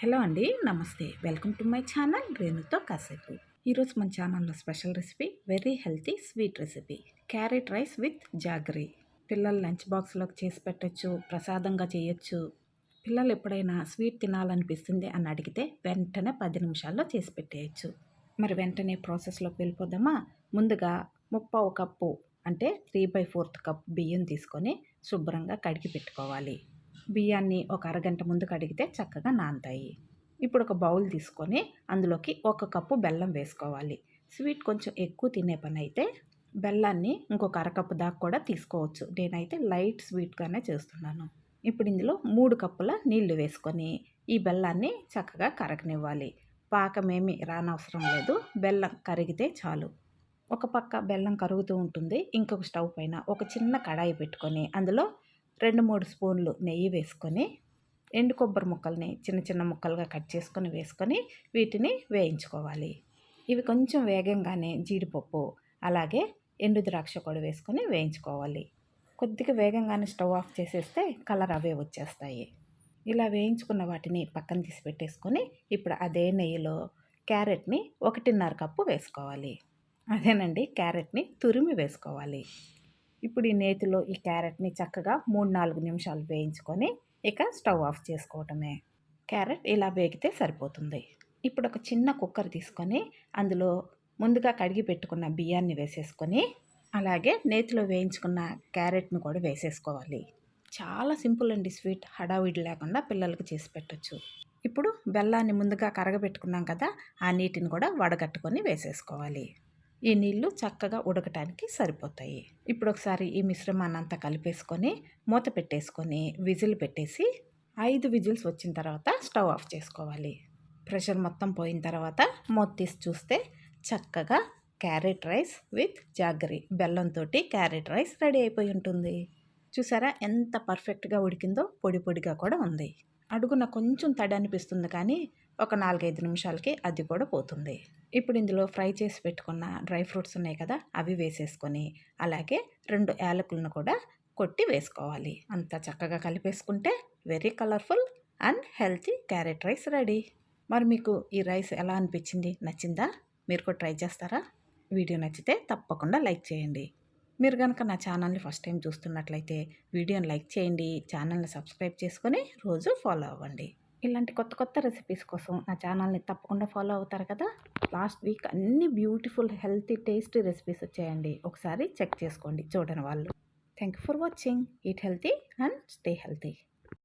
Hello అండి నమస్తే. Welcome to my channel రేణుతో కాసేపు. ఈరోజు మన ఛానల్లో special recipe very healthy sweet recipe. Carrot rice with jaggery. పిల్లలు లంచ్ బాక్స్లోకి చేసి పెట్టచ్చు ప్రసాదంగా చేయొచ్చు. పిల్లలు ఎప్పుడైనా స్వీట్ తినాలనిపిస్తుంది అని అడిగితే వెంటనే పది నిమిషాల్లో చేసి పెట్టేయచ్చు. మరి వెంటనే ప్రాసెస్లోకి వెళ్ళిపోదామా? ముందుగా ముప్పావు కప్పు అంటే త్రీ బై ఫోర్త్ కప్ బియ్యం తీసుకొని శుభ్రంగా కడిగి పెట్టుకోవాలి. బియ్యాన్ని ఒక అరగంట ముందు కడిగితే చక్కగా నానతాయి ఇప్పుడు ఒక బౌల్ తీసుకొని అందులోకి ఒక కప్పు బెల్లం వేసుకోవాలి. స్వీట్ కొంచెం ఎక్కువ తినే పని అయితే బెల్లాన్ని ఇంకొక అరకప్పు దాకా కూడా తీసుకోవచ్చు. నేనైతే లైట్ స్వీట్గానే చేస్తున్నాను. ఇప్పుడు ఇందులో మూడు కప్పుల నీళ్ళు వేసుకొని ఈ బెల్లాన్ని చక్కగా కరగనివ్వాలి. పాకమేమి రానవసరం లేదు. బెల్లం కరిగితే చాలు. ఒక పక్క బెల్లం కరుగుతూ ఉంటుంది. ఇంకొక స్టవ్ పైన ఒక చిన్న కడాయి పెట్టుకొని అందులో రెండు మూడు స్పూన్లు నెయ్యి వేసుకొని ఎండు కొబ్బరి ముక్కల్ని చిన్న చిన్న ముక్కలుగా కట్ చేసుకొని వేసుకొని వీటిని వేయించుకోవాలి. ఇవి కొంచెం వేగంగానే జీడిపప్పు అలాగే ఎండు ద్రాక్ష కూడా వేసుకొని వేయించుకోవాలి. కొద్దిగా వేగంగానే స్టవ్ ఆఫ్ చేసేస్తే కలర్ అవే వచ్చేస్తాయి. ఇలా వేయించుకున్న వాటిని పక్కన తీసి పెట్టేసుకొని ఇప్పుడు అదే నెయ్యిలో క్యారెట్ని ఒకటిన్నర కప్పు వేసుకోవాలి. అదేనండి క్యారెట్ని తురిమి వేసుకోవాలి. ఇప్పుడు ఈ నేతిలో ఈ క్యారెట్ని చక్కగా మూడు నాలుగు నిమిషాలు వేయించుకొని ఇక స్టవ్ ఆఫ్ చేసుకోవటమే. క్యారెట్ ఇలా వేగితే సరిపోతుంది. ఇప్పుడు ఒక చిన్న కుక్కర్ తీసుకొని అందులో ముందుగా కడిగి పెట్టుకున్న బియ్యాన్ని వేసేసుకొని అలాగే నేతిలో వేయించుకున్న క్యారెట్ను కూడా వేసేసుకోవాలి. చాలా సింపుల్ అండి స్వీట్. హడావిడి లేకుండా పిల్లలకు చేసి పెట్టచ్చు. ఇప్పుడు బెల్లాన్ని ముందుగా కరగబెట్టుకున్నాం కదా ఆ నీటిని కూడా వడగట్టుకొని వేసేసుకోవాలి. ఈ నీళ్ళు చక్కగా ఉడకటానికి సరిపోతాయి. ఇప్పుడు ఒకసారి ఈ మిశ్రమాన్ని అంతా కలిపేసుకొని మూత పెట్టేసుకొని విజిల్ పెట్టేసి ఐదు విజిల్స్ వచ్చిన తర్వాత స్టవ్ ఆఫ్ చేసుకోవాలి. ప్రెషర్ మొత్తం పోయిన తర్వాత మూత తీసి చూస్తే చక్కగా క్యారెట్ రైస్ విత్ జాగరీ బెల్లంతో క్యారెట్ రైస్ రెడీ అయిపోయి ఉంటుంది. చూసారా ఎంత పర్ఫెక్ట్గా ఉడికిందో? పొడి పొడిగా కూడా ఉంది. అడుగున కొంచెం తడి అనిపిస్తుంది కానీ ఒక నాలుగైదు నిమిషాలకి అది కూడా పోతుంది. ఇప్పుడు ఇందులో ఫ్రై చేసి పెట్టుకున్న డ్రై ఫ్రూట్స్ ఉన్నాయి కదా అవి వేసేసుకొని అలాగే రెండు యాలకులను కూడా కొట్టి వేసుకోవాలి. అంత చక్కగా కలిపేసుకుంటే very colourful and healthy carrot rice ready మరి మీకు ఈ రైస్ ఎలా అనిపించింది? నచ్చిందా? మీరు కూడా ట్రై చేస్తారా? వీడియో నచ్చితే తప్పకుండా లైక్ చేయండి. మీరు కనుక నా ఛానల్ని ఫస్ట్ టైం చూస్తున్నట్లయితే వీడియోని లైక్ చేయండి ఛానల్ని సబ్స్క్రైబ్ చేసుకొని రోజు ఫాలో అవ్వండి. ఇలాంటి కొత్త కొత్త రెసిపీస్ కోసం నా ఛానల్ని తప్పకుండా ఫాలో అవుతారు కదా? లాస్ట్ వీక్ అన్ని బ్యూటిఫుల్ హెల్తీ టేస్టీ రెసిపీస్ వచ్చాయండి. ఒకసారి చెక్ చేసుకోండి చూడని వాళ్ళు. Thank you for watching. Eat healthy and stay healthy.